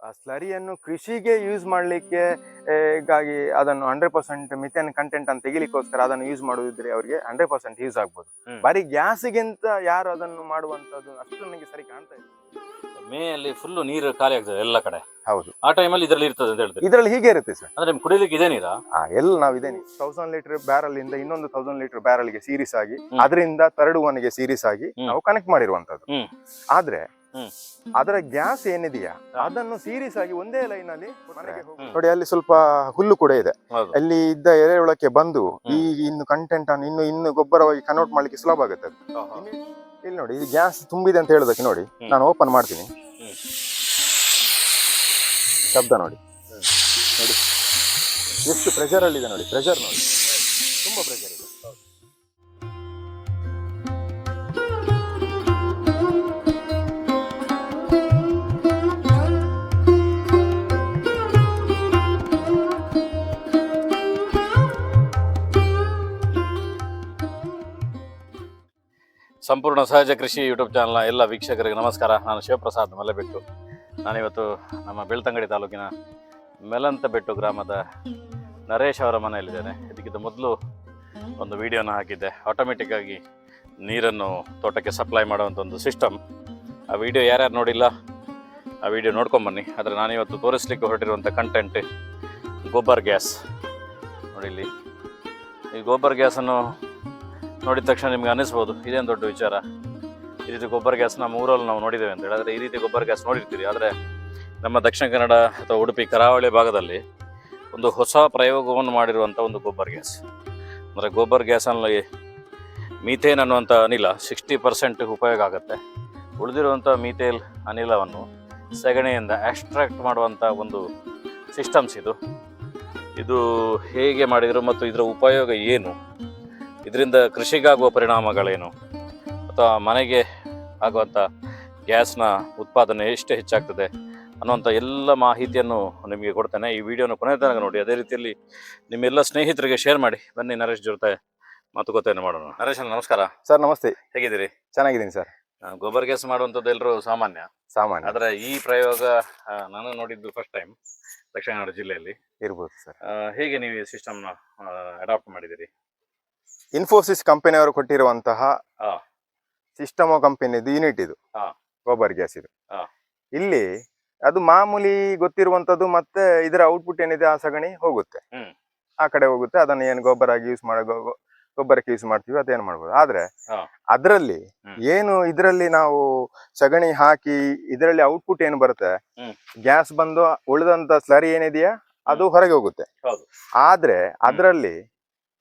ಆ ಸ್ಲರಿಯನ್ನು ಕೃಷಿಗೆ ಯೂಸ್ ಮಾಡಲಿಕ್ಕೆ ಗಾಗಿ ಅದನ್ನು ಹಂಡ್ರೆಡ್ ಪರ್ಸೆಂಟ್ ಮಿಥೇನ್ ಕಂಟೆಂಟ್ ಅಂತ ತೆಗಿಲಿಕ್ಕೋಸ್ಕರ ಅದನ್ನು ಯೂಸ್ ಮಾಡುವುದಿದ್ರೆ ಅವರಿಗೆ ಹಂಡ್ರೆಡ್ ಪರ್ಸೆಂಟ್ ಯೂಸ್ ಆಗ್ಬೋದು. ಬರೀ ಗ್ಯಾಸ್ಗಿಂತ ಯಾರು ಅದನ್ನು ಮಾಡುವಂತದ್ದು ಅಷ್ಟು ನನಗೆ ಸರಿ ಕಾಣ್ತಾ ಇಲ್ಲ ಮೇ ಅಲ್ಲಿ ಫುಲ್ ನೀರು ಖಾಲಿ ಆಗ್ತದೆ ಎಲ್ಲ ಕಡೆ ಹೌದು ಆ ಟೈಮಲ್ಲಿ ಇದರಲ್ಲಿ ಇರ್ತದೆ ಅಂತ ಹೇಳ್ತಾರೆ ಇದರಲ್ಲಿ ಹೀಗೆ ಇರುತ್ತೆ ಸರ್ ಅಂದ್ರೆ ನಿಮ್ಗೆ ಕುಡಿಲಿಕ್ಕೆ ಇದೇ ನೀರಾ ಆ ಎಲ್ಲ ನಾವು ಇದೇನಿ ತೌಸಂಡ್ ಲೀಟರ್ ಬ್ಯಾರಲ್ ಇಂದ ಇನ್ನೊಂದು ತೌಸಂಡ್ ಲೀಟರ್ ಬ್ಯಾರಲ್ಗೆ ಸೀರೀಸ್ ಆಗಿ ಹ್ಮ್. ಅದರಿಂದ ತರಡುವನಿಗೆ ಸೀರೀಸ್ ಆಗಿ ಹ್ಮ್. ನಾವು ಕನೆಕ್ಟ್ ಮಾಡಿರುವಂತದ್ದು ಹ್ಮ್. ಆದ್ರೆ. ಅದರ ಗ್ಯಾಸ್ ಏನಿದೆಯಾ? ಅದನ್ನು ಸೀರಿಯಸ್ ಆಗಿ ಒಂದೇ ಲೈನ್ ಅಲ್ಲಿ ನೋಡಿ ಅಲ್ಲಿ ಸ್ವಲ್ಪ ಹುಲ್ಲು ಕೂಡ ಇದೆ. ಅಲ್ಲಿ ಇದ್ದ ಎರೆಹುಳಕ್ಕೆ ಬಂದು ಈ ಇನ್ನು ಕಂಟೆಂಟ್ ಅನ್ನು ಇನ್ನು ಇನ್ನು ಗೊಬ್ಬರವಾಗಿ ಕನ್ವರ್ಟ್ ಮಾಡ್ಲಿಕ್ಕೆ ಸುಲಭ ಆಗುತ್ತೆ. ಇಲ್ಲಿ ನೋಡಿ ಇದು ಗ್ಯಾಸ್ ತುಂಬಿದೆ ಅಂತ ಹೇಳೋದಕ್ಕೆ ನೋಡಿ ನಾನು ಓಪನ್ ಮಾಡ್ತೀನಿ. ಶಬ್ದ ನೋಡಿ. ನೋಡಿ. ಎಷ್ಟು ಪ್ರೆಷರ್ ಅಲ್ಲಿ ಇದೆ ನೋಡಿ ಪ್ರೆಷರ್ ನೋಡಿ. ತುಂಬಾ ಪ್ರೆಷರ್ ಇದೆ. ಸಂಪೂರ್ಣ ಸಹಜ ಕೃಷಿ ಯೂಟ್ಯೂಬ್ ಚಾನಲ್ನ ಎಲ್ಲ ವೀಕ್ಷಕರಿಗೆ ನಮಸ್ಕಾರ. ನಾನು ಶಿವಪ್ರಸಾದ್ ಮಲೆಬೆಟ್ಟು ನಾನಿವತ್ತು ನಮ್ಮ ಬೆಳ್ತಂಗಡಿ ತಾಲೂಕಿನ ಮೆಲಂತಬೆಟ್ಟು ಗ್ರಾಮದ ನರೇಶ್ ಅವರ ಮನೆಯಲ್ಲಿದ್ದೇನೆ. ಇದಕ್ಕಿಂತ ಮೊದಲು ಒಂದು ವಿಡಿಯೋನ ಹಾಕಿದ್ದೆ. ಆಟೋಮೆಟಿಕ್ಕಾಗಿ ನೀರನ್ನು ತೋಟಕ್ಕೆ ಸಪ್ಲೈ ಮಾಡುವಂಥ ಒಂದು ಸಿಸ್ಟಮ್ ಆ ವಿಡಿಯೋ ಯಾರ್ಯಾರು ನೋಡಿಲ್ಲ, ಆ ವಿಡಿಯೋ ನೋಡ್ಕೊಂಬನ್ನಿ ಆದರೆ ನಾನಿವತ್ತು ತೋರಿಸ್ಲಿಕ್ಕೆ ಹೊರಟಿರುವಂಥ ಕಂಟೆಂಟ್ ಗೊಬ್ಬರ್ ಗ್ಯಾಸ್. ನೋಡಿ ಇಲ್ಲಿ ಈ ಗೊಬ್ಬರ್ ಗ್ಯಾಸನ್ನು ನೋಡಿದ ತಕ್ಷಣ ನಿಮ್ಗೆ ಅನಿಸ್ಬೋದು ಇದೇನು ದೊಡ್ಡ ವಿಚಾರ. ಈ ರೀತಿ ಗೊಬ್ಬರ ಗ್ಯಾಸ್ ನಮ್ಮ ಊರಲ್ಲಿ ನಾವು ನೋಡಿದ್ದೇವೆ ಅಂತ ಹೇಳಿದ್ರೆ ಈ ರೀತಿ ಗೊಬ್ಬರ ಗ್ಯಾಸ್ ನೋಡಿರ್ತೀರಿ. ಆದರೆ ನಮ್ಮ ದಕ್ಷಿಣ ಕನ್ನಡ ಅಥವಾ ಉಡುಪಿ, ಕರಾವಳಿ ಭಾಗದಲ್ಲಿ ಒಂದು ಹೊಸ ಪ್ರಯೋಗವನ್ನು ಮಾಡಿರುವಂಥ ಒಂದು ಗೊಬ್ಬರ ಗ್ಯಾಸ್ ಅಂದರೆ ಗೊಬ್ಬರ ಗ್ಯಾಸಲ್ಲಿ ಮೀಥೇನ್ ಅನ್ನುವಂಥ ಅನಿಲ ಸಿಕ್ಸ್ಟಿ ಪರ್ಸೆಂಟ್ ಉಪಯೋಗ ಆಗುತ್ತೆ. ಉಳಿದಿರುವಂಥ ಮೀಥೇಲ್ ಅನಿಲವನ್ನು ಸಗಣಿಯಿಂದ ಎಕ್ಸ್ಟ್ರಾಕ್ಟ್ ಮಾಡುವಂಥ ಒಂದು ಸಿಸ್ಟಮ್ಸ್ ಇದು. ಇದು ಹೇಗೆ ಮಾಡಿದರು ಮತ್ತು ಇದರ ಉಪಯೋಗ ಏನು? ಇದರಿಂದ ಕೃಷಿಗಾಗುವ ಪರಿಣಾಮಗಳೇನು? ಅಥವಾ ಮನೆಗೆ ಆಗುವಂಥ ಗ್ಯಾಸ್ನ ಉತ್ಪಾದನೆ ಎಷ್ಟು ಹೆಚ್ಚಾಗ್ತದೆ ಅನ್ನುವಂಥ ಎಲ್ಲ ಮಾಹಿತಿಯನ್ನು ನಿಮಗೆ ಕೊಡ್ತೇನೆ. ಈ ವಿಡಿಯೋನ ಕೊನೆ ತನಕ ನೋಡಿ. ಅದೇ ರೀತಿಯಲ್ಲಿ ನಿಮ್ಮೆಲ್ಲ ಸ್ನೇಹಿತರಿಗೆ ಶೇರ್ ಮಾಡಿ. ಬನ್ನಿ ನರೇಶ್ ಜೊತೆ ಮಾತುಕತೆಯನ್ನು ಮಾಡೋಣ. ನರೇಶ್ ನಮಸ್ಕಾರ. ಸರ್ ನಮಸ್ತೆ. ಹೇಗಿದ್ದೀರಿ? ಚೆನ್ನಾಗಿದ್ದೀನಿ ಸರ್. ಗೋಬರ್ ಗೊಬ್ಬರ ಗ್ಯಾಸ್ ಮಾಡುವಂಥದ್ದು ಎಲ್ಲರೂ ಸಾಮಾನ್ಯ? ಸಾಮಾನ್ಯ. ಆದರೆ ಈ ಪ್ರಯೋಗ ನಾನು ನೋಡಿದ್ದು ಫಸ್ಟ್ ಟೈಮ್ ದಕ್ಷಿಣ ಕನ್ನಡ ಜಿಲ್ಲೆಯಲ್ಲಿ. ಇರ್ಬೋದು ಸರ್. ಹೇಗೆ ನೀವು ಈ ಸಿಸ್ಟಮ್ನ ಅಡಾಪ್ಟ್ ಮಾಡಿದ್ದೀರಿ? ಇನ್ಫೋಸಿಸ್ ಕಂಪನಿಯವರು ಕೊಟ್ಟಿರುವಂತಹ ಸಿಸ್ಟಮ್ ಕಂಪನಿ ಕಂಪನಿದು ಯೂನಿಟ್ ಇದು. ಗೋಬರ್ ಗ್ಯಾಸ್ ಇದು. ಇಲ್ಲಿ ಅದು ಮಾಮೂಲಿ ಗೊತ್ತಿರುವಂತದ್ದು ಮತ್ತೆ ಇದರ ಔಟ್ಪುಟ್ ಏನಿದೆ ಆ ಸಗಣಿ ಹೋಗುತ್ತೆ. ಆ ಕಡೆ ಹೋಗುತ್ತೆ ಅದನ್ನ ಏನು ಗೊಬ್ಬರ ಆಗಿ ಯೂಸ್ ಮಾಡೋ ಗೊಬ್ಬರಕ್ಕೆ ಯೂಸ್ ಮಾಡ್ತೀವಿ ಅದೇನ್ ಮಾಡ್ಬೋದು. ಆದ್ರೆ. ಅದರಲ್ಲಿ ಏನು ಇದರಲ್ಲಿ ನಾವು ಸಗಣಿ ಹಾಕಿ ಇದರಲ್ಲಿ ಔಟ್ಪುಟ್ ಏನು ಬರುತ್ತೆ? ಗ್ಯಾಸ್ ಬಂದು ಉಳಿದಂತ ಸ್ಲರಿ ಏನಿದೆಯಾ? ಅದು ಹೊರಗೆ ಹೋಗುತ್ತೆ. ಆದ್ರೆ ಅದರಲ್ಲಿ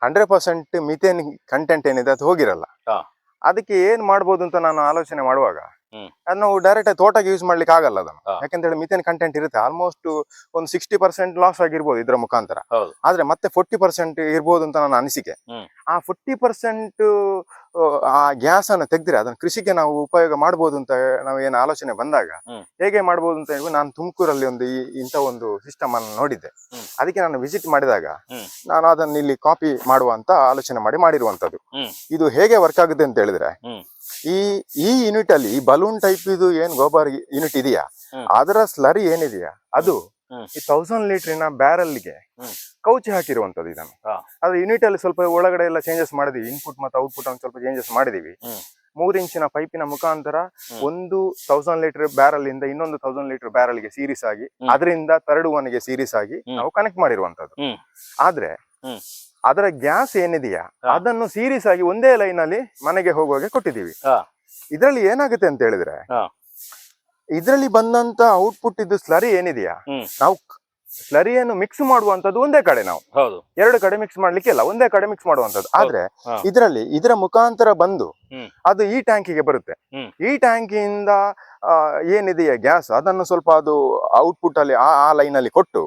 ಹಂಡ್ರೆಡ್ ಪರ್ಸೆಂಟ್ ಮಿಥೇನ್ ಕಂಟೆಂಟ್ ಏನಿದೆ ಅದು ಹೋಗಿರಲ್ಲ. ಅದಕ್ಕೆ ಏನ್ ಮಾಡ್ಬೋದು ಅಂತ ನಾನು ಆಲೋಚನೆ ಮಾಡುವಾಗ ಅದ್ ನಾವು ಡೈರೆಕ್ಟ್ ತೋಟಕ್ಕೆ ಯೂಸ್ ಮಾಡ್ಲಿಕ್ಕೆ ಆಗಲ್ಲ ಅದನ್ನು. ಯಾಕಂತೇಳಿ ಯಾಕಂತ ಹೇಳಿ ಮಿಥೇನ್ ಕಂಟೆಂಟ್ ಇರುತ್ತೆ. ಆಲ್ಮೋಸ್ಟ್ ಒಂದು ಸಿಕ್ಸ್ಟಿ ಪರ್ಸೆಂಟ್ ಲಾಸ್ ಆಗಿರ್ಬೋದು ಇದ್ರ ಮುಖಾಂತರ. ಆದ್ರೆ ಮತ್ತೆ ಫೋರ್ಟಿ ಪರ್ಸೆಂಟ್ ಇರ್ಬೋದು ಅಂತ ನನ್ನ ಅನಿಸಿಕೆ. ಆ ಫೋರ್ಟಿ ಪರ್ಸೆಂಟ್ ಆ ಗ್ಯಾಸ್ ಅನ್ನು ತೆಗ್ದ್ರೆ ಅದನ್ನ ಕೃಷಿಗೆ ನಾವು ಉಪಯೋಗ ಮಾಡಬಹುದು ಅಂತ ನಾವು ಏನು ಆಲೋಚನೆ ಬಂದಾಗ ಹೇಗೆ ಮಾಡಬಹುದು ಅಂತ ಹೇಳಿ ನಾನು ತುಮಕೂರಲ್ಲಿ ಒಂದು ಈ- ಇಂಥ ಒಂದು ಸಿಸ್ಟಮ್ ಅನ್ನು ನೋಡಿದ್ದೆ. ಅದಕ್ಕೆ ನಾನು ವಿಸಿಟ್ ಮಾಡಿದಾಗ ನಾನು ಅದನ್ನ ಇಲ್ಲಿ ಕಾಪಿ ಮಾಡುವ ಅಂತ ಆಲೋಚನೆ ಮಾಡಿ ಮಾಡಿರುವಂತದ್ದು ಇದು ಹೇಗೆ ವರ್ಕ್ ಆಗುತ್ತೆ ಅಂತ ಹೇಳಿದ್ರೆ ಈ ಈ ಯೂನಿಟ್ ಅಲ್ಲಿ ಈ ಬಲೂನ್ ಟೈಪ್ ಇದು ಏನ್ ಗೋಬರ್ ಯೂನಿಟ್ ಇದೆಯಾ. ಅದರ ಸ್ಲರಿ ಏನಿದೆಯಾ? ಅದು ಈ ತೌಸಂಡ್ ಲೀಟರ್ನ ಬ್ಯಾರಲ್ಗೆ ಹ್ಮ್. ಕೌಚಿ ಹಾಕಿರುವಂತದ್ದು ಇದನ್ನು. ಅದು ಯೂನಿಟ್ ಅಲ್ಲಿ ಸ್ವಲ್ಪ ಒಳಗಡೆ ಎಲ್ಲ ಚೇಂಜಸ್ ಮಾಡಿದೀವಿ. ಇನ್ಪುಟ್ ಮತ್ತು ಔಟ್ಪುಟ್ ಅನ್ನು ಸ್ವಲ್ಪ ಚೇಂಜಸ್ ಮಾಡಿದೀವಿ ಮೂರು ಇಂಚಿನ ಪೈಪಿನ ಮುಖಾಂತರ. ಒಂದು ತೌಸಂಡ್ ಲೀಟರ್ ಬ್ಯಾರಲ್ ಇಂದ ಇನ್ನೊಂದು ತೌಸಂಡ್ ಲೀಟರ್ ಬ್ಯಾರಲ್ಗೆ ಸೀರೀಸ್ ಆಗಿ. ಅದರಿಂದ ತರ್ಡ್ ಒನ್ಗೆ ಸೀರೀಸ್ ಆಗಿ ನಾವು ಕನೆಕ್ಟ್ ಮಾಡಿರುವಂತದ್ದು ಆದ್ರೆ ಅದರ ಗ್ಯಾಸ್ ಏನಿದೆಯಾ? ಅದನ್ನು ಸೀರೀಸ್ ಆಗಿ ಒಂದೇ ಲೈನ್ ಅಲ್ಲಿ ಮನೆಗೆ ಹೋಗುವಾಗ ಕೊಟ್ಟಿದ್ದೀವಿ. ಹಾ. ಇದರಲ್ಲಿ ಏನಾಗುತ್ತೆ ಅಂತ ಹೇಳಿದ್ರೆ. ಇದರಲ್ಲಿ ಬಂದಂತ ಔಟ್ಪುಟ್ ಇದು ಸ್ಲರಿ ಏನಿದೆಯಾ? ನಾವು ಸ್ಲರಿಯನ್ನು ಮಿಕ್ಸ್ ಮಾಡುವಂತದ್ದು ಒಂದೇ ಕಡೆ ನಾವು. ಹೌದು. ಎರಡು ಕಡೆ ಮಿಕ್ಸ್ ಮಾಡ್ಲಿಕ್ಕೆ ಇಲ್ಲ ಒಂದೇ ಕಡೆ ಮಿಕ್ಸ್ ಮಾಡುವಂತದ್ದು ಆದ್ರೆ. ಇದರಲ್ಲಿ ಇದರ ಮುಖಾಂತರ ಬಂದು ಅದು ಈ ಟ್ಯಾಂಕಿಗೆ ಬರುತ್ತೆ. ಈ ಟ್ಯಾಂಕಿಯಿಂದ ಏನಿದೆಯಾ ಗ್ಯಾಸ್ ಅದನ್ನು ಸ್ವಲ್ಪ ಅದು ಔಟ್ಪುಟ್ ಅಲ್ಲಿ ಆ ಆ ಲೈನ್ ಅಲ್ಲಿ ಕೊಟ್ಟು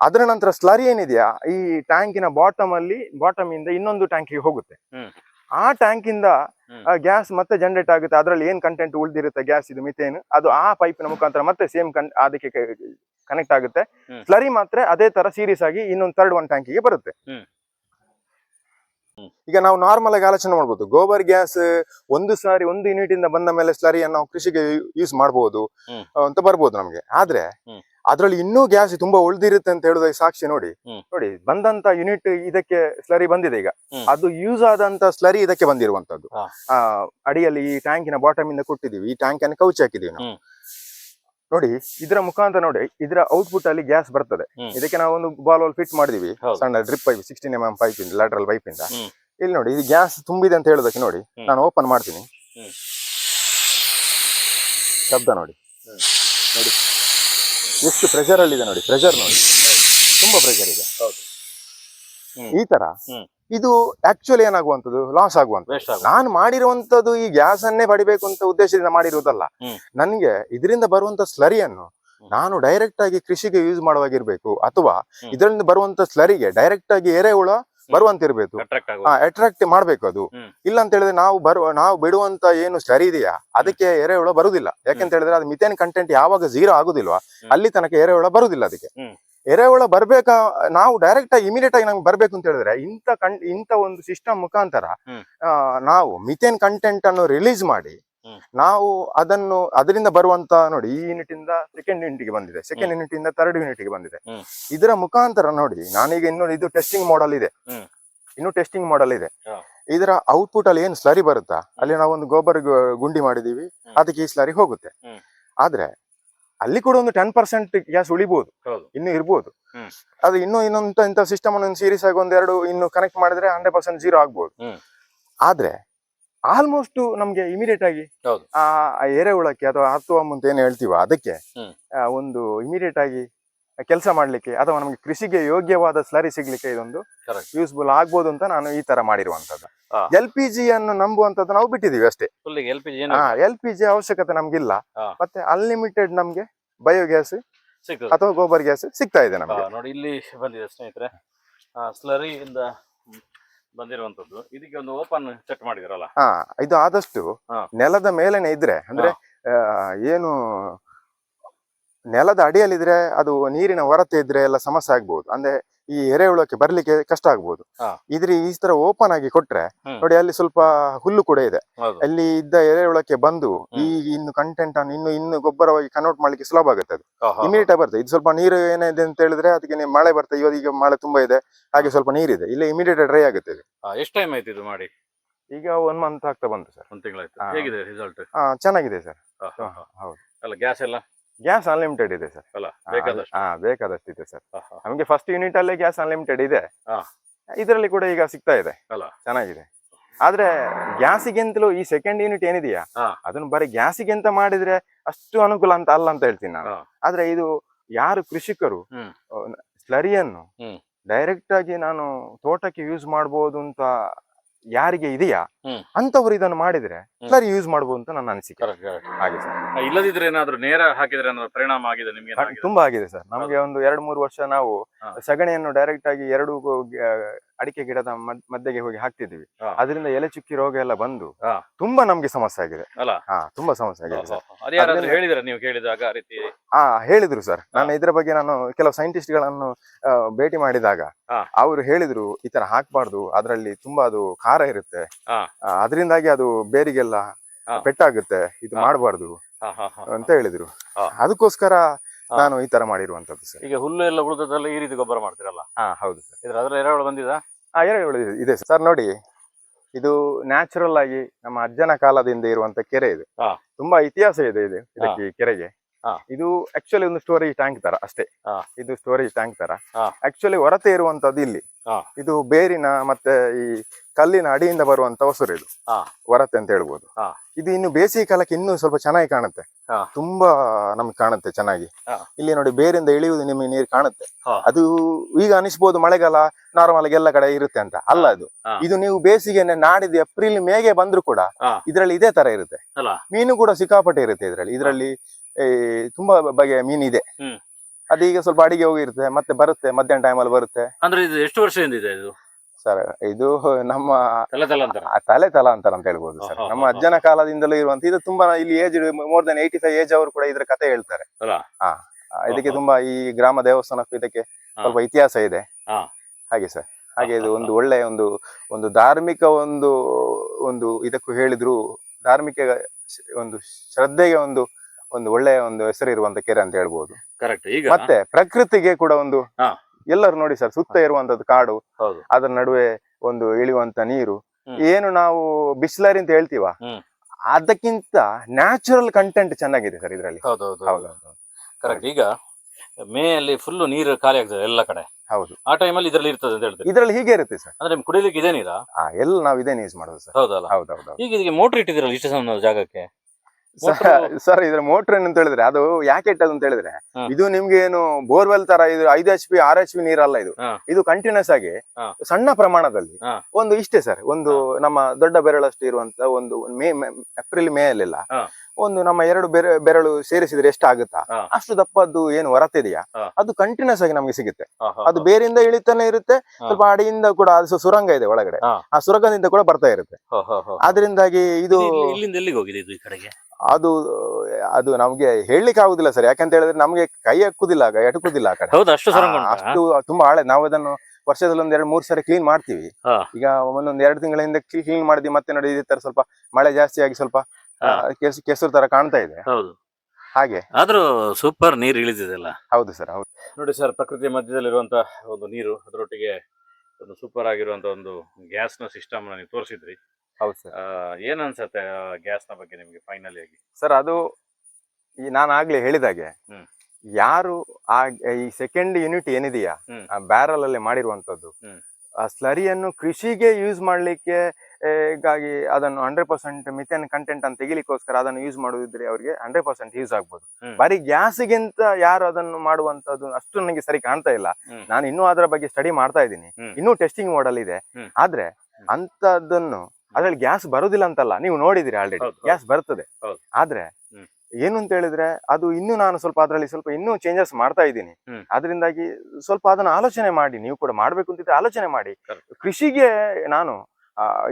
ಅದರ ನಂತರ ಸ್ಲರಿ ಏನಿದೆಯಾ ಈ ಟ್ಯಾಂಕಿನ ಬಾಟಮ್ ಅಲ್ಲಿ ಬಾಟಮ್ ಇಂದ ಇನ್ನೊಂದು ಟ್ಯಾಂಕಿಗೆ ಹೋಗುತ್ತೆ. ಆ ಟ್ಯಾಂಕ್ ಇಂದ ಹ್ಮ್. ಗ್ಯಾಸ್ ಮತ್ತೆ ಜನರೇಟ್ ಆಗುತ್ತೆ. ಅದರಲ್ಲಿ ಏನ್ ಕಂಟೆಂಟ್ ಉಳಿದಿರುತ್ತೆ ಗ್ಯಾಸ್ ಇದು ಮಿಥೇನ್ ಅದು ಆ ಪೈಪ್ನ ಮುಖಾಂತರ ಮತ್ತೆ ಸೇಮ್ ಅದಕ್ಕೆ ಕನೆಕ್ಟ್ ಆಗುತ್ತೆ. ಸ್ಲರಿ ಮಾತ್ರ ಅದೇ ತರ ಸೀರೀಸ್ ಆಗಿ ಇನ್ನೊಂದು ತರ್ಡ್ ಒನ್ ಟ್ಯಾಂಕಿಗೆ ಬರುತ್ತೆ. ಈಗ ನಾವು ನಾರ್ಮಲ್ ಆಗಿ ಆಲೋಚನೆ ಮಾಡ್ಬೋದು. ಗೋಬರ್ ಗ್ಯಾಸ್ ಒಂದು ಸಾರಿ ಒಂದು ಯೂನಿಟ್ ಇಂದ ಬಂದ ಮೇಲೆ ಸ್ಲರಿಯನ್ನು ನಾವು ಕೃಷಿಗೆ ಯೂಸ್ ಮಾಡಬಹುದು ಅಂತ ಬರ್ಬೋದು ನಮ್ಗೆ. ಆದ್ರೆ. ಅದ್ರಲ್ಲಿ ಇನ್ನೂ ಗ್ಯಾಸ್ ತುಂಬಾ ಉಳಿದಿರುತ್ತೆ ಅಂತ ಹೇಳುದ ಸಾಕ್ಷಿ ನೋಡಿ. ನೋಡಿ ಬಂದಂತ ಯೂನಿಟ್ ಇದಕ್ಕೆ ಸ್ಲರಿ ಬಂದಿದೆ ಈಗ. ಅದು ಯೂಸ್ ಆದಂತ ಸ್ಲರಿ ಇದಕ್ಕೆ ಬಂದಿರುವಂತದ್ದು. ಆ ಅಡಿಯಲ್ಲಿ ಈ ಟ್ಯಾಂಕಿನ ಬಾಟಮ್ ಇಂದ ಕೊಟ್ಟಿದೀವಿ ಈ ಟ್ಯಾಂಕ್ ಅನ್ನು ಕೌಚಿ ಹಾಕಿದೀವಿ ನಾವು. ನೋಡಿ ಇದರ ಮುಖಾಂತರ ನೋಡಿ ಇದರ ಔಟ್ಪುಟ್ ಅಲ್ಲಿ ಗ್ಯಾಸ್ ಬರ್ತದೆ. ಇದಕ್ಕೆ ನಾವು ಒಂದು ಬಾಲ್ ವಾಲ್ ಫಿಟ್ ಮಾಡಿದೀವಿ. ಸಣ್ಣ drip pipe sixteen M M pipe ಇಂದ ಲ್ಯಾಟ್ರಲ್ ಪೈಪ್ ಇಂದ. ಇಲ್ಲಿ ನೋಡಿ ಇದು ಗ್ಯಾಸ್ ತುಂಬಿದೆ ಅಂತ ಹೇಳೋದಕ್ಕೆ ನೋಡಿ ನಾನು ಓಪನ್ ಮಾಡ್ತೀನಿ. ಶಬ್ದ ನೋಡಿ. ನೋಡಿ. ಎಷ್ಟು ಪ್ರೆಷರ್ ಅಲ್ಲಿ ಇದೆ ನೋಡಿ ಪ್ರೆಷರ್ ನೋಡಿ. ತುಂಬಾ ಪ್ರೆಷರ್ ಇದೆ. ಹೌದು. ಈ ತರ ಇದು ಆಕ್ಚುಲಿ ಏನಾಗುವಂತದ್ದು ಲಾಸ್ ಆಗುವಂತ ನಾನು ಮಾಡಿರುವಂತದ್ದು ಈ ಗ್ಯಾಸ್ ಅನ್ನೇ ಪಡಿಬೇಕು ಅಂತ ಉದ್ದೇಶದಿಂದ ಮಾಡಿರುವುದಲ್ಲ ನನಗೆ ಇದರಿಂದ ಬರುವಂತ ಸ್ಲರಿಯನ್ನು. ನಾನು ಡೈರೆಕ್ಟ್ ಆಗಿ ಕೃಷಿಗೆ ಯೂಸ್ ಮಾಡುವಾಗಿರ್ಬೇಕು ಅಥವಾ. ಇದರಿಂದ ಬರುವಂತ ಸ್ಲರಿಗೆ ಡೈರೆಕ್ಟ್ ಆಗಿ ಎರೆಹುಳ ಬರುವಂತಿರ್ಬೇಕು. ಅಟ್ರಾಕ್ಟ್ ಮಾಡ್ಬೇಕು ಅದು. ಇಲ್ಲ ಅಂತ ಹೇಳಿದ್ರೆ ನಾವು ಬರುವ ನಾವು ಬಿಡುವಂತ ಏನು ಸರಿ ಇದೆಯಾ? ಅದಕ್ಕೆ ಎರೆಹುಳ ಬರುದಿಲ್ಲ. ಯಾಕಂತ ಹೇಳಿದ್ರೆ ಅದು ಮಿಥೇನ್ ಕಂಟೆಂಟ್ ಯಾವಾಗ ಜೀರೋ ಆಗುದಿಲ್ವಾ. ಅಲ್ಲಿ ತನಕ ಎರೆಹುಳ ಬರುದಿಲ್ಲ ಅದಕ್ಕೆ. ಎರೆಹುಳ ಬರ್ಬೇಕಾ ನಾವು ಡೈರೆಕ್ಟ್ ಆಗಿ ಇಮಿಡಿಯೇಟ್ ಆಗಿ ನಮ್ಗೆ ಬರ್ಬೇಕು ಅಂತ ಹೇಳಿದ್ರೆ ಇಂಥ ಕಂ ಇಂಥ ಒಂದು ಸಿಸ್ಟಮ್ ಮುಖಾಂತರ ನಾವು ಮಿಥೇನ್ ಕಂಟೆಂಟ್ ಅನ್ನು ರಿಲೀಸ್ ಮಾಡಿ. ನಾವು ಅದನ್ನು ಅದರಿಂದ ಬರುವಂತ ನೋಡಿ ಈ ಯೂನಿಟ್ ಇಂದ ಸೆಕೆಂಡ್ ಯೂನಿಟ್ಗೆ ಬಂದಿದೆ. ಸೆಕೆಂಡ್ ಯೂನಿಟ್ ಇಂದ ಥರ್ಡ್ ಯೂನಿಟ್ಗೆ ಬಂದಿದೆ. ಇದರ ಮುಖಾಂತರ ನೋಡಿ ನಾನೀಗ ಇನ್ನು ಇದು ಟೆಸ್ಟಿಂಗ್ ಮಾಡಲ್ ಇದೆ. ಇನ್ನು ಟೆಸ್ಟಿಂಗ್ ಮಾಡಲ್ ಇದೆ. ಇದರ ಔಟ್ಪುಟ್ ಅಲ್ಲಿ ಏನು ಸ್ಲರಿ ಬರುತ್ತಾ? ಅಲ್ಲಿ ನಾವು ಒಂದು ಗೋಬರ್ ಗುಂಡಿ ಮಾಡಿದೀವಿ. ಅದಕ್ಕೆ ಈ ಸ್ಲರಿ ಹೋಗುತ್ತೆ. ಆದ್ರೆ ಅಲ್ಲಿ ಕೂಡ ಒಂದು ಟೆನ್ ಪರ್ಸೆಂಟ್ ಗ್ಯಾಸ್ ಉಳಿಬಹುದು ಇನ್ನು ಇರ್ಬೋದು. ಅದು ಇನ್ನು ಇನ್ನೊಂದು ಇಂಥ ಸಿಸ್ಟಮ್ ಅನ್ನು ಸೀರೀಸ್ ಆಗಿ ಒಂದೆರಡು ಇನ್ನು ಕನೆಕ್ಟ್ ಮಾಡಿದ್ರೆ ಹಂಡ್ರೆಡ್ ಪರ್ಸೆಂಟ್ ಜೀರೋ ಆಗ್ಬಹುದು. ಆದ್ರೆ ಆಲ್ಮೋಸ್ಟ್ ನಮ್ಗೆ ಇಮಿಡಿಯೇಟ್ ಆಗಿ. ಆ ಏರೆ ಎರೆಹುಳಕ್ಕೆ ಅಥವಾ ಹತ್ತುವ ಅಂತ ಏನು ಹೇಳ್ತೀವ ಅದಕ್ಕೆ ಒಂದು ಇಮಿಡಿಯೇಟ್ ಆಗಿ ಕೆಲಸ ಮಾಡ್ಲಿಕ್ಕೆ ಅಥವಾ ನಮಗೆ ಕೃಷಿಗೆ ಯೋಗ್ಯವಾದ ಸ್ಲರಿ ಸಿಗ್ಲಿಕ್ಕೆ ಇದೊಂದು. ಯೂಸ್ಫುಲ್ ಆಗ್ಬೋದು ಅಂತ ನಾನು ಈ ತರ ಮಾಡಿರುವಂತದ್ದು. ಎಲ್ ಪಿ ಜಿ ಅನ್ನು ನಂಬುವಂತದ್ದು ನಾವು ಬಿಟ್ಟಿದೀವಿ ಅಷ್ಟೇ L P G L P G ಅವಶ್ಯಕತೆ ನಮ್ಗಿಲ್ಲ. ಮತ್ತೆ ಅನ್ಲಿಮಿಟೆಡ್ ನಮ್ಗೆ ಬಯೋಗ್ಯಾಸ್ ಅಥವಾ ಗೋಬರ್ ಗ್ಯಾಸ್ ಸಿಗ್ತಾ ಇದೆ ನಮ್ಗೆ ನೋಡಿ ಇಲ್ಲಿ ಬಂದಿದೆ ಸ್ನೇಹಿತರೆ ಸ್ಲರಿ ಇಂದ ಬಂದಿರುವಂತದ್ದು ಇದಕ್ಕೆ ಒಂದು ಓಪನ್ ಸೆಟ್ ಮಾಡಿದಿರಲ್ಲ? ಹಾ ಇದು ಆದಷ್ಟು ಹಾ. ನೆಲದ ಮೇಲೆನೆ ಇದ್ರೆ ಅಂದ್ರೆ ಆ, ಏನು ನೆಲದ ಅಡಿಯಲ್ಲಿದ್ರೆ ಅದು ನೀರಿನ ಹೊರತೆ ಇದ್ರೆ ಎಲ್ಲ ಸಮಸ್ಯೆ ಆಗ್ಬಹುದು ಅಂದ್ರೆ ಈ ಎರೆಹುಳಕ್ಕೆ ಬರ್ಲಿಕ್ಕೆ ಕಷ್ಟ ಆಗ್ಬಹುದು ಇದ್ರಿ ಈ ತರ ಓಪನ್ ಆಗಿ ಕೊಟ್ರೆ ನೋಡಿ ಅಲ್ಲಿ ಸ್ವಲ್ಪ ಹುಲ್ಲು ಕೂಡ ಇದೆ. ಅಲ್ಲಿ ಇದ್ದ ಎರೆಹುಳಕ್ಕೆ ಬಂದು ಈ ಇನ್ನು ಕಂಟೆಂಟ್ ಅನ್ನು ಇನ್ನು ಇನ್ನು ಗೊಬ್ಬರವಾಗಿ ಕನ್ವರ್ಟ್ ಮಾಡ್ಲಿಕ್ಕೆ ಸುಲಭ ಆಗುತ್ತೆ ಅದು. ಇಮಿಡಿಯೇಟ್ ಆಗಿ ಬರ್ತದೆ. ಇದು ಸ್ವಲ್ಪ ನೀರು ಏನಿದೆ ಅಂತ ಹೇಳಿದ್ರೆ ಅದಕ್ಕೆ ನೀವು ಮಳೆ ಬರ್ತದೆ ಇವಾಗ ಈಗ ಮಳೆ ತುಂಬಾ ಇದೆ ಹಾಗೆ ಸ್ವಲ್ಪ ನೀರಿದೆ. ಇಲ್ಲಿ ಇಮಿಡಿಯೇಟ್ ಡ್ರೈ ಆಗುತ್ತೆ ಇದು ಎಷ್ಟು ಟೈಮ್ ಆಯ್ತು ಇದು ಮಾಡಿ? ಈಗ ಒನ್ ಮಂತ್ ಆಗ್ತಾ ಬಂತು ಸರ್. ಒಂದ್ ತಿಂಗಳಾಯ್ತು. ಹೇಗಿದೆ ರಿಸಲ್ಟ್ ಚೆನ್ನಾಗಿದೆ ಸರ್. ಹೌದು. ಅಲ್ಲ ಗ್ಯಾಸ್ ಎಲ್ಲ? ಗ್ಯಾಸ್ ಅನ್ಲಿಮಿಟೆಡ್ ಇದೆ ಸರ್ ಅಲ್ಲ ಬೇಕಾದಷ್ಟು ಹಾ ಬೇಕಾದಷ್ಟು ಇದೆ ಸರ್. ನಮಗೆ ಫಸ್ಟ್ ಯೂನಿಟ್ ಅಲ್ಲೇ ಗ್ಯಾಸ್ ಅನ್ಲಿಮಿಟೆಡ್ ಇದೆ. ಇದರಲ್ಲಿ ಕೂಡ ಈಗ ಸಿಗ್ತಾ ಇದೆ ಅಲ್ಲ ಚೆನ್ನಾಗಿದೆ ಆದ್ರೆ ಗ್ಯಾಸಿಗೆಂತಲೂ ಈ ಸೆಕೆಂಡ್ ಯೂನಿಟ್ ಏನಿದೆಯಾ ಅದನ್ನ ಬರೀ ಗ್ಯಾಸಿಗೆ ಅಂತ ಮಾಡಿದ್ರೆ ಅಷ್ಟು ಅನುಕೂಲ ಅಂತ ಅಲ್ಲ ಅಂತ ಹೇಳ್ತೀನಿ ನಾನು. ಆದ್ರೆ ಇದು ಯಾರು ಕೃಷಿಕರು. ಸ್ಲರಿಯನ್ನು. ಡೈರೆಕ್ಟ್ ಆಗಿ ನಾನು ತೋಟಕ್ಕೆ ಯೂಸ್ ಮಾಡಬಹುದು ಅಂತ ಯಾರಿಗೆ ಇದೆಯಾ. ಅಂತವ್ರು ಇದನ್ನು ಮಾಡಿದ್ರೆ ಸರಿ ಯೂಸ್ ಮಾಡಬಹುದು ಅಂತ ನನ್ನ ಅನಿಸಿಕೆ. ಹಾಗೆ ಸರ್. ಇಲ್ಲದಿದ್ರೆ ಏನಾದ್ರು ನೇರ ಹಾಕಿದ್ರೆ ಏನಾದ್ರು ಪರಿಣಾಮ ಆಗಿದೆ ನಿಮಗೆ ತುಂಬಾ ಆಗಿದೆ ಸರ್. ನಮಗೆ ಒಂದು ಎರಡು ಮೂರು ವರ್ಷ ನಾವು ಸಗಣಿಯನ್ನು ಡೈರೆಕ್ಟ್ ಆಗಿ ಎರಡು ಅಡಿಕೆ ಗಿಡದ ಮಧ್ಯೆಗೆ ಹೋಗಿ ಹಾಕ್ತಿದ್ವಿ. ಅದರಿಂದ ಎಲೆ ಚುಕ್ಕಿ ರೋಗ ಎಲ್ಲ ಬಂದು ತುಂಬಾ ನಮ್ಗೆ ಸಮಸ್ಯೆ ಆಗಿದೆ ಅಲ್ಲ ಹಾ ತುಂಬಾ ಸಮಸ್ಯೆ ಆಗಿದೆ ಹೇಳಿದ್ರ ನೀವು ಕೇಳಿದಾಗ ರೀತಿ ಹಾ ಹೇಳಿದ್ರು ಸರ್ ನಾನು ಇದ್ರ ಬಗ್ಗೆ ನಾನು ಕೆಲವು ಸೈಂಟಿಸ್ಟ್ಗಳನ್ನು ಭೇಟಿ ಮಾಡಿದಾಗ. ಅವರು ಹೇಳಿದ್ರು ಈ ತರ ಹಾಕ್ಬಾರ್ದು ಅದರಲ್ಲಿ ತುಂಬಾ ಅದು ಖಾರ ಇರುತ್ತೆ ಅದರಿಂದಾಗಿ ಅದು ಬೇರಿಗೆಲ್ಲ. ಪೆಟ್ಟಾಗುತ್ತೆ ಇದು. ಮಾಡಬಾರ್ದು ಅಂತ ಹೇಳಿದ್ರು. ಅದಕ್ಕೋಸ್ಕರ. ನಾನು ಈ ತರ ಮಾಡಿರುವಂತದ್ದು ಸರ್. ಈಗ ಹುಲ್ಲು ಎಲ್ಲ ಉಳಿದದೆಲ್ಲ ಈ ರೀತಿ ಗೊಬ್ಬರ ಮಾಡ್ತೀರಲ್ಲ? ಹಾ ಹೌದು ಸರ್. ಇದ್ರ ಅದ್ರ ಎರೆಹುಳ ಬಂದಿದ? ಆ ಎರಡು ಇದೆ ಸರ್. ನೋಡಿ ಇದು ನ್ಯಾಚುರಲ್ ಆಗಿ ನಮ್ಮ ಅಜ್ಜನ ಕಾಲದಿಂದ ಇರುವಂತ ಕೆರೆ ಇದು. ಹಾ. ತುಂಬಾ ಇತಿಹಾಸ ಇದೆ ಇದು ಇದಕ್ಕೆ ಕೆರೆಗೆ. ಹಾ. ಇದು ಆಕ್ಚುಲಿ ಒಂದು ಸ್ಟೋರೇಜ್ ಟ್ಯಾಂಕ್ ತರ ಅಷ್ಟೇ. ಹಾ. ಇದು ಸ್ಟೋರೇಜ್ ಟ್ಯಾಂಕ್ ತರ. ಹಾ. ಆಕ್ಚುಲಿ ಹೊರತೆ ಇರುವಂತದ್ದು ಇಲ್ಲಿ. ಹಾ. ಇದು ಬೇರಿನ ಮತ್ತೆ ಈ ಕಲ್ಲಿನ ಅಡಿಯಿಂದ ಬರುವಂತ ಹೊಸರು ಇದು. ವರತೆ ಹೊರತೆ ಅಂತ ಹೇಳ್ಬೋದು. ಇದು ಇನ್ನು ಬೇಸಿಗೆ ಕಾಲಕ್ಕೆ ಇನ್ನೂ ಸ್ವಲ್ಪ ಚೆನ್ನಾಗಿ ಕಾಣುತ್ತೆ. ತುಂಬಾ ನಮ್ಗೆ ಕಾಣುತ್ತೆ ಚೆನ್ನಾಗಿ. ಇಲ್ಲಿ ನೋಡಿ ಬೇರಿಂದ ಇಳಿಯುವುದು ನಿಮಗೆ ನೀರು ಕಾಣುತ್ತೆ. ಅದು ಈಗ ಅನಿಸ್ಬೋದು ಮಳೆಗಾಲ ನಾರ್ಮಲ್ ಆಗಿ ಎಲ್ಲ ಕಡೆ ಇರುತ್ತೆ ಅಂತ. ಅಲ್ಲ ಅದು. ಇದು ನೀವು ಬೇಸಿಗೆ ನಾಡಿದ ಏಪ್ರಿಲ್ ಮೇಗೆ ಬಂದ್ರು ಕೂಡ. ಇದರಲ್ಲಿ ಇದೇ ತರ ಇರುತ್ತೆ. ಮೀನು ಕೂಡ ಸಿಕ್ಕಾಪಟ್ಟೆ ಇರುತ್ತೆ ಇದರಲ್ಲಿ. ಇದರಲ್ಲಿ ತುಂಬಾ ಬಗೆಯ ಮೀನ್ ಇದೆ. ಅದೀಗ ಸ್ವಲ್ಪ ಅಡಿಗೆ ಹೋಗಿರುತ್ತೆ ಮತ್ತೆ ಬರುತ್ತೆ ಮಧ್ಯಾಹ್ನ ಅಲ್ಲಿ ಬರುತ್ತೆ. ಅಂದ್ರೆ ಇದು ಎಷ್ಟು ವರ್ಷದಿಂದ ಇದೆ ಇದು? ಸರ್ ಇದು ನಮ್ಮ ತಲೆ ತಲಾಂತರ. ಆ ತಲೆ ತಲಾಂತರ ಅಂತ ಹೇಳ್ಬೋದು ಸರ್. ನಮ್ಮ ಅಜ್ಜನ ಕಾಲದಿಂದಲೂ ಇರುವಂತ ಇದು ತುಂಬಾ ಇಲ್ಲಿ age more than eighty five age ಅವರು ಕೂಡ ಇದ್ರ ಕತೆ ಹೇಳ್ತಾರೆ. ಅಲ್ಲ? ಹಾ ಇದಕ್ಕೆ ತುಂಬಾ ಈ ಗ್ರಾಮ ದೇವಸ್ಥಾನಕ್ಕೂ ಇದಕ್ಕೆ ಸ್ವಲ್ಪ ಇತಿಹಾಸ ಇದೆ. ಹಾ. ಹಾಗೆ ಸರ್. ಹಾಗೆ ಇದು ಒಂದು ಒಳ್ಳೆ ಒಂದು ಒಂದು ಧಾರ್ಮಿಕ ಒಂದು ಒಂದು ಇದಕ್ಕೂ ಹೇಳಿದ್ರು ಧಾರ್ಮಿಕ ಒಂದು ಶ್ರದ್ಧೆಗೆ ಒಂದು ಒಂದು ಒಳ್ಳೆಯ ಒಂದು ಹೆಸರು ಇರುವಂತ ಕೆರೆ ಅಂತ ಹೇಳ್ಬೋದು. ಕರೆಕ್ಟ್ ಈಗ ಮತ್ತೆ ಪ್ರಕೃತಿಗೆ ಕೂಡ ಒಂದು. ಎಲ್ಲರೂ ನೋಡಿ ಸರ್ ಸುತ್ತ ಇರುವಂತದ್ದು ಕಾಡು ಅದರ ನಡುವೆ ಒಂದು ಇಳಿಯುವಂತ ನೀರು. ಏನು ನಾವು ಬಿಸ್ಲರಿ ಅಂತ ಹೇಳ್ತೀವ? ಅದಕ್ಕಿಂತ ನ್ಯಾಚುರಲ್ ಕಂಟೆಂಟ್ ಚೆನ್ನಾಗಿದೆ ಸರ್ ಇದರಲ್ಲಿ. ಹೌದು ಹೌದು ಹೌದು. ಕರೆಕ್ಟ್ ಈಗ ಮೇ ಅಲ್ಲಿ ಫುಲ್ ನೀರು ಖಾಲಿ ಆಗ್ತದೆ ಎಲ್ಲ ಕಡೆ. ಹೌದು. ಆ ಟೈಮಲ್ಲಿ ಇದರಲ್ಲಿ ಇರ್ತದೆ ಅಂತ ಹೇಳ್ತಾರೆ? ಇದರಲ್ಲಿ ಹೀಗೆ ಇರುತ್ತೆ ಸರ್. ಅಂದ್ರೆ ನಿಮ್ಗೆ ಕುಡಿಲಿಕ್ಕೆ ಇದೇ ನೀರಾ? ಎಲ್ಲ ನಾವು ಇದೇ ಯೂಸ್ ಮಾಡೋದು ಸರ್. ಹೌದಲ್ಲ? ಹೌದೌದು. ಹೌದು ಈಗ ಇದಕ್ಕೆ ಮೋಟರ್ ಇಟ್ಟಿದ್ರಲ್ಲಿ ಇಷ್ಟು ಸಣ್ಣ ಜಾಗಕ್ಕೆ? ಸರ್ ಇದ್ರ ಮೋಟರ್ ಏನಂತ ಅಂತ ಹೇಳಿದ್ರೆ ಅದು ಯಾಕೆ ಇಟ್ಟದು ಅಂತ ಹೇಳಿದ್ರೆ ಇದು ನಿಮ್ಗೆ ಏನು ಬೋರ್ವೆಲ್ ತರ ಇದು ಐದು H P or H P ನೀರಲ್ಲ ಇದು. ಇದು ಕಂಟಿನ್ಯೂಸ್ ಆಗಿ ಸಣ್ಣ ಪ್ರಮಾಣದಲ್ಲಿ ಒಂದು ಇಷ್ಟೇ ಸರ್ ಒಂದು ನಮ್ಮ ದೊಡ್ಡ ಬೆರಳಷ್ಟು ಇರುವಂತ ಒಂದು ಮೇ ಏಪ್ರಿಲ್ ಮೇ ಅಲ್ಲೆಲ್ಲ ಒಂದು ನಮ್ಮ ಎರಡು ಬೆರೆ ಬೆರಳು ಸೇರಿಸಿದ್ರೆ ಎಷ್ಟಾಗುತ್ತಾ. ಅಷ್ಟು ದಪ್ಪದ್ದು ಏನು ಹೊರತಿದೆಯಾ. ಅದು ಕಂಟಿನ್ಯೂಸ್ ಆಗಿ ನಮಗೆ ಸಿಗುತ್ತೆ. ಅದು. ಬೇರಿಂದ ಇಳಿತಾನೆ ಇರುತ್ತೆ. ಸ್ವಲ್ಪ ಅಡಿಯಿಂದ ಕೂಡ ಅದು ಸುರಂಗ ಇದೆ ಒಳಗಡೆ. ಆ ಸುರಂಗದಿಂದ ಕೂಡ ಬರ್ತಾ ಇರುತ್ತೆ. ಅದರಿಂದಾಗಿ ಇದು ಇದು ಇಲ್ಲಿಂದ ಎಲ್ಲಿಗೆ ಹೋಗಿದೆ ಇದು ಈ ಕಡೆಗೆ? ಅದು ಅದು ನಮ್ಗೆ ಹೇಳಲಿಕ್ಕೆ ಆಗುದಿಲ್ಲ ಸರ್. ಯಾಕಂತ ಹೇಳಿದ್ರೆ ನಮ್ಗೆ ಕೈ ಹಾಕುದಿಲ್ಲ ಆಗ ಎಟಕುದಿಲ್ಲ ಆ ಕಡೆ. ಹೌದು ಅಷ್ಟು ಅಷ್ಟು ತುಂಬಾ ಹಳೆ. ನಾವು ಅದನ್ನು ವರ್ಷದಲ್ಲಿ ಒಂದ್ ಎರಡು ಮೂರ್ ಸರಿ ಕ್ಲೀನ್ ಮಾಡ್ತೀವಿ. ಈಗ ಒಂದೊಂದ್ ಎರಡು ತಿಂಗಳ ಹಿಂದೆ ಕ್ಲೀನ್ ಮಾಡಿದ್ವಿ ಮತ್ತೆ ನೋಡಿ ಇದೇ ತರ ಸ್ವಲ್ಪ ಮಳೆ ಜಾಸ್ತಿ ಆಗಿ ಸ್ವಲ್ಪ. ಕೆಸರು ತರ ಕಾಣ್ತಾ ಇದೆ. ಹೌದು. ಹಾಗೆ. ಆದ್ರೂ ಸೂಪರ್ ನೀರು ಇಳಿದಿದೆಲ್ಲ. ಹೌದು ಸರ್ ಹೌದು. ನೋಡಿ ಸರ್ ಪ್ರಕೃತಿ ಮಧ್ಯದಲ್ಲಿ ಇರುವಂತ ಒಂದು ನೀರು ಅದರೊಟ್ಟಿಗೆ ಒಂದು ಸೂಪರ್ ಆಗಿರುವಂತ ಒಂದು ಗ್ಯಾಸ್ನ ಸಿಸ್ಟಮ್ ನೀವು ತೋರಿಸಿದ್ರಿ. ಹೌದು ಸರ್. ಏನ್ ಅನ್ಸತ್ತೆ ಗ್ಯಾಸ್ನ ಬಗ್ಗೆ ನಿಮ್ಗೆ ಫೈನಲಿ ಆಗಿ? ಸರ್ ಅದು ಈ ನಾನು ಆಗ್ಲೇ ಹೇಳಿದಾಗೆ. ಯಾರು ಆ ಈ ಸೆಕೆಂಡ್ ಯೂನಿಟ್ ಏನಿದೆಯಾ ಆ ಬ್ಯಾರಲ್ ಅಲ್ಲಿ ಮಾಡಿರುವಂತದ್ದು. ಆ ಸ್ಲರಿಯನ್ನು ಕೃಷಿಗೆ ಯೂಸ್ ಮಾಡ್ಲಿಕ್ಕೆ ಗಾಗಿ ಅದನ್ನು ಹಂಡ್ರೆಡ್ ಪರ್ಸೆಂಟ್ ಮಿಥೇನ್ ಕಂಟೆಂಟ್ ಅಂತ ತೆಗಿಲಿಕ್ಕೋಸ್ಕರ ಅದನ್ನು ಯೂಸ್ ಮಾಡುದಿದ್ರೆ ಅವರಿಗೆ ಹಂಡ್ರೆಡ್ ಪರ್ಸೆಂಟ್ ಯೂಸ್ ಆಗ್ಬೋದು. ಬರಿ ಗ್ಯಾಸ್ಗಿಂತ ಯಾರು ಅದನ್ನು ಮಾಡುವಂತದ್ದು ಅಷ್ಟು ನನಗೆ ಸರಿ ಕಾಣ್ತಾ ಇಲ್ಲ. ನಾನು ಇನ್ನೂ ಅದರ ಬಗ್ಗೆ ಸ್ಟಡಿ ಮಾಡ್ತಾ ಇದ್ದೀನಿ. ಇನ್ನೂ ಟೆಸ್ಟಿಂಗ್ ಮಾಡಲ್ ಇದೆ. ಆದ್ರೆ ಅಂತದನ್ನು ಅದ್ರಲ್ಲಿ ಗ್ಯಾಸ್ ಬರುದಿಲ್ಲ ಅಂತಲ್ಲ ನೀವು ನೋಡಿದಿರಿ ಆಲ್ರೆಡಿ. ಗ್ಯಾಸ್ ಬರ್ತದೆ. ಆದ್ರೆ ಏನು ಅಂತ ಹೇಳಿದ್ರೆ ಅದು ಇನ್ನು ನಾನು ಸ್ವಲ್ಪ ಅದರಲ್ಲಿ ಸ್ವಲ್ಪ ಇನ್ನೂ ಚೇಂಜಸ್ ಮಾಡ್ತಾ ಇದ್ದೀನಿ. ಅದರಿಂದಾಗಿ ಸ್ವಲ್ಪ ಅದನ್ನ ಆಲೋಚನೆ ಮಾಡಿ ನೀವು ಕೂಡ ಮಾಡ್ಬೇಕು ಅಂತಿದ್ರೆ ಆಲೋಚನೆ ಮಾಡಿ ಕೃಷಿಗೆ ನಾನು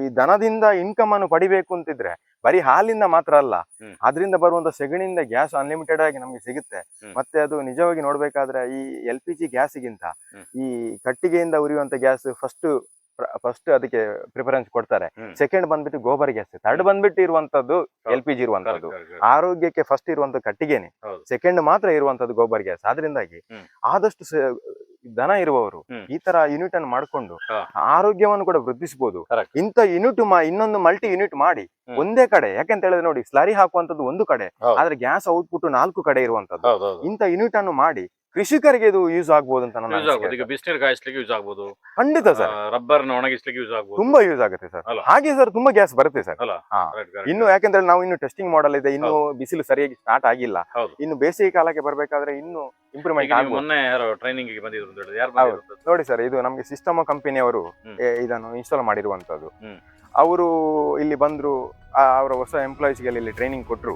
ಈ ದನದಿಂದ ಇನ್ಕಮ್ ಅನ್ನು ಪಡಿಬೇಕು ಅಂತಿದ್ರೆ ಬರೀ ಹಾಲಿಂದ ಮಾತ್ರ ಅಲ್ಲ. ಅದರಿಂದ ಬರುವಂತ ಸೆಗಣಿಯಿಂದ ಗ್ಯಾಸ್ ಅನ್ಲಿಮಿಟೆಡ್ ಆಗಿ ನಮಗೆ ಸಿಗುತ್ತೆ ಮತ್ತೆ ಅದು ನಿಜವಾಗಿ ನೋಡ್ಬೇಕಾದ್ರೆ ಈ ಎಲ್ ಪಿ ಜಿ ಗ್ಯಾಸ್ಗಿಂತ. ಈ ಕಟ್ಟಿಗೆಯಿಂದ ಉರಿಯುವಂತ ಗ್ಯಾಸ್ ಫಸ್ಟ್ ಫಸ್ಟ್ ಅದಕ್ಕೆ ಪ್ರಿಫರೆನ್ಸ್ ಕೊಡ್ತಾರೆ. ಸೆಕೆಂಡ್ ಬಂದ್ಬಿಟ್ಟು ಗೋಬರ್ ಗ್ಯಾಸ್ ಥರ್ಡ್ ಬಂದ್ಬಿಟ್ಟು ಇರುವಂತದ್ದು ಎಲ್ ಪಿ ಜಿ ಇರುವಂತದ್ದು. ಆರೋಗ್ಯಕ್ಕೆ ಫಸ್ಟ್ ಇರುವಂತ ಕಟ್ಟಿಗೆನೆ. ಸೆಕೆಂಡ್ ಮಾತ್ರ ಇರುವಂತದ್ದು ಗೋಬರ್ ಗ್ಯಾಸ್ ಆದ್ರಿಂದಾಗಿ ಆದಷ್ಟು ದನ ಇರುವವರು ಈ ತರ ಯೂನಿಟ್ ಅನ್ನು ಮಾಡ್ಕೊಂಡು ಆರೋಗ್ಯವನ್ನು ಕೂಡ ವೃದ್ಧಿಸಬಹುದು. ಇಂತ ಇಂಥ ಯೂನಿಟ್ ಇನ್ನೊಂದು ಮಲ್ಟಿ ಯೂನಿಟ್ ಮಾಡಿ ಒಂದೇ ಕಡೆ ಯಾಕೆಂತ ಹೇಳಿದ್ರೆ ನೋಡಿ ಸ್ಲರಿ ಹಾಕುವಂತದ್ದು ಒಂದು ಕಡೆ ಆದ್ರೆ ಗ್ಯಾಸ್ ಔಟ್ಪುಟ್ ನಾಲ್ಕು ಕಡೆ ಇರುವಂತದ್ದು. ಇಂತ ಇಂಥ ಯೂನಿಟ್ ಅನ್ನು ಮಾಡಿ ಕೃಷಿಕರಿಗೆ ಇದು ಯೂಸ್ ಆಗ್ಬೋದು ಅಂತ ನನ್ನ ಯೂಸ್ ಆಗ್ಬೋದು ಅನಿಸಿಕೆ. ಈಗ ಬಿಸಿನೀರು ಕಾಯಿಸ್ಲಿಕ್ಕೆ ಯೂಸ್ ಆಗ್ಬೋದು ಖಂಡಿತ ಸರ್ ರಬ್ಬರ್ನ ಒಣಗಿಸ್ಲಿಕ್ಕೆ ಯೂಸ್ ಆಗ್ಬೋದು ತುಂಬಾ ಯೂಸ್ ಆಗುತ್ತೆ ಸರ್ ಅಲ್ಲ? ಹಾಗೆ ಸರ್ ತುಂಬಾ ಗ್ಯಾಸ್ ಬರುತ್ತೆ ಸರ್ ಅಲ್ಲ ಹಾ. Correct, correct. ಇನ್ನು ಯಾಕಂದ್ರೆ ನಾವು ಇನ್ನು ಟೆಸ್ಟಿಂಗ್ ಮಾಡಲ್ ಇದೆ ಇನ್ನು ಬಿಸಿಲು ಸರಿಯಾಗಿ ಸ್ಟಾರ್ಟ್ ಆಗಿಲ್ಲ ಹೌದು. ಇನ್ನು ಬೇಸಿಗೆ ಕಾಲಕ್ಕೆ ಬರ್ಬೇಕಾದ್ರೆ ಇನ್ನು ಈಗ ಇಂಪ್ರೂವ್ಮೆಂಟ್ ನೀವು ಆಗ್ಬೋದು ಮೊನ್ನೆ ಯಾರೋ ಟ್ರೈನಿಂಗ್ ಬಂದಿದ್ರು ಅಂತ ಹೇಳಿದ್ರೆ ಯಾರು ಬಂದಿದ್ರು ನೋಡಿ ಸರ್ ಇದು ನಮ್ಗೆ ಸಿಸ್ಟಮ್ ಕಂಪನಿಯವರು ಹ್ಮ್. ಇದನ್ನು ಇನ್ಸ್ಟಾಲ್ ಮಾಡಿರುವಂತದ್ದು ಹ್ಮ್. ಅವರು ಇಲ್ಲಿ ಬಂದ್ರು ಅವರ ಹೊಸ ಎಂಪ್ಲಾಯೀಸ್ಗೆ ಇಲ್ಲಿ ಟ್ರೈನಿಂಗ್ ಕೊಟ್ಟರು.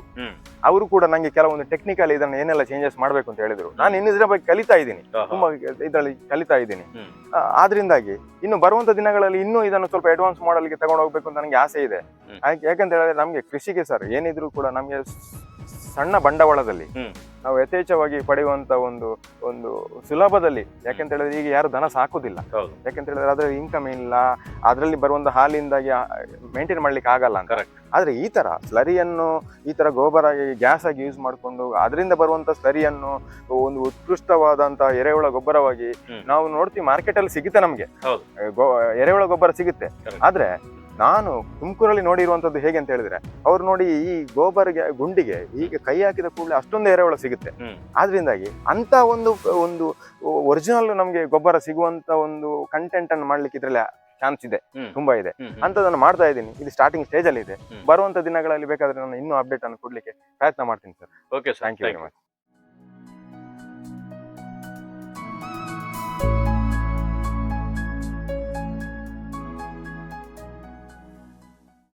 ಅವರು ಕೂಡ ನಂಗೆ ಕೆಲವೊಂದು ಟೆಕ್ನಿಕಲ್ ಇದನ್ನ ಏನೆಲ್ಲ ಚೇಂಜಸ್ ಮಾಡಬೇಕು ಅಂತ ಹೇಳಿದ್ರು. ನಾನು ಇನ್ನು ಇದರ ಬಗ್ಗೆ ಕಲಿತಾ ಇದ್ದೀನಿ. ತುಂಬಾ ಇದರಲ್ಲಿ ಕಲಿತಾ ಇದ್ದೀನಿ. ಆದ್ರಿಂದಾಗಿ ಇನ್ನು ಬರುವಂತ ದಿನಗಳಲ್ಲಿ ಇನ್ನೂ ಇದನ್ನು ಸ್ವಲ್ಪ ಅಡ್ವಾನ್ಸ್ ಮಾಡಲ್ಗೆ ತಗೊಂಡು ಹೋಗ್ಬೇಕು ಅಂತ ನನಗೆ ಆಸೆ ಇದೆ. ಯಾಕಂತ ಹೇಳಿದ್ರೆ ನಮಗೆ ಕೃಷಿಗೆ ಸರ್ ಏನಿದ್ರು ಕೂಡ ನಮ್ಗೆ ಸಣ್ಣ ಬಂಡವಾಳದಲ್ಲಿ ನಾವು ಯಥೇಚ್ಛವಾಗಿ ಪಡೆಯುವಂತ ಒಂದು ಒಂದು ಸುಲಭದಲ್ಲಿ. ಯಾಕೆಂತ ಹೇಳಿದ್ರೆ ಈಗ ಯಾರು ದನ ಸಾಕುದಿಲ್ಲ. ಯಾಕೆಂತ ಹೇಳಿದ್ರೆ ಅದ್ರ ಇನ್ಕಮ್ ಇಲ್ಲ ಅದರಲ್ಲಿ ಬರುವಂತ ಹಾಲಿಂದಾಗಿ ಮೇಂಟೈನ್ ಮಾಡ್ಲಿಕ್ಕೆ ಆಗಲ್ಲ ಅಂತ. ಆದ್ರೆ ಈ ತರ ಸ್ಲರಿಯನ್ನು ಈ ತರ ಗೊಬ್ಬರ ಆಗಿ ಗ್ಯಾಸ್ ಆಗಿ ಯೂಸ್ ಮಾಡಿಕೊಂಡು ಅದರಿಂದ ಬರುವಂತ ಸ್ಲರಿಯನ್ನು ಒಂದು ಉತ್ಕೃಷ್ಟವಾದಂತ ಎರೆಹುಳ ಗೊಬ್ಬರವಾಗಿ ನಾವು ನೋಡ್ತೀವಿ ಮಾರ್ಕೆಟ್ ಅಲ್ಲಿ ಸಿಗುತ್ತೆ ನಮ್ಗೆ. ಎರೆಹುಳ ಗೊಬ್ಬರ ಸಿಗುತ್ತೆ. ಆದ್ರೆ ನಾನು ತುಮಕೂರಲ್ಲಿ ನೋಡಿರುವಂತದ್ದು ಹೇಗೆ ಅಂತ ಹೇಳಿದ್ರೆ ಅವ್ರು ನೋಡಿ ಈ ಗೋಬರ್ಗೆ ಗುಂಡಿಗೆ ಈಗ ಕೈ ಹಾಕಿದ ಕೂಡಲೇ ಅಷ್ಟೊಂದು ಎರೆಹುಳ ಸಿಗುತ್ತೆ. ಆದ್ರಿಂದಾಗಿ ಅಂತ ಒಂದು ಒಂದು ಒರಿಜಿನಲ್ ನಮ್ಗೆ ಗೊಬ್ಬರ ಸಿಗುವಂತ ಒಂದು ಕಂಟೆಂಟ್ ಅನ್ನು ಮಾಡ್ಲಿಕ್ಕೆ ಇದ್ರಲ್ಲಿ ಚಾನ್ಸ್ ಇದೆ. ತುಂಬಾ ಇದೆ. ಅಂತದನ್ನು ಮಾಡ್ತಾ ಇದ್ದೀನಿ. ಇದು ಸ್ಟಾರ್ಟಿಂಗ್ ಸ್ಟೇಜ್ ಅಲ್ಲಿ ಇದೆ. ಬರುವಂತ ದಿನಗಳಲ್ಲಿ ಬೇಕಾದ್ರೆ ನಾನು ಇನ್ನೂ ಅಪ್ಡೇಟ್ ಅನ್ನು ಕೊಡ್ಲಿಕ್ಕೆ ಪ್ರಯತ್ನ ಮಾಡ್ತೀನಿ sir okay sir thank you very much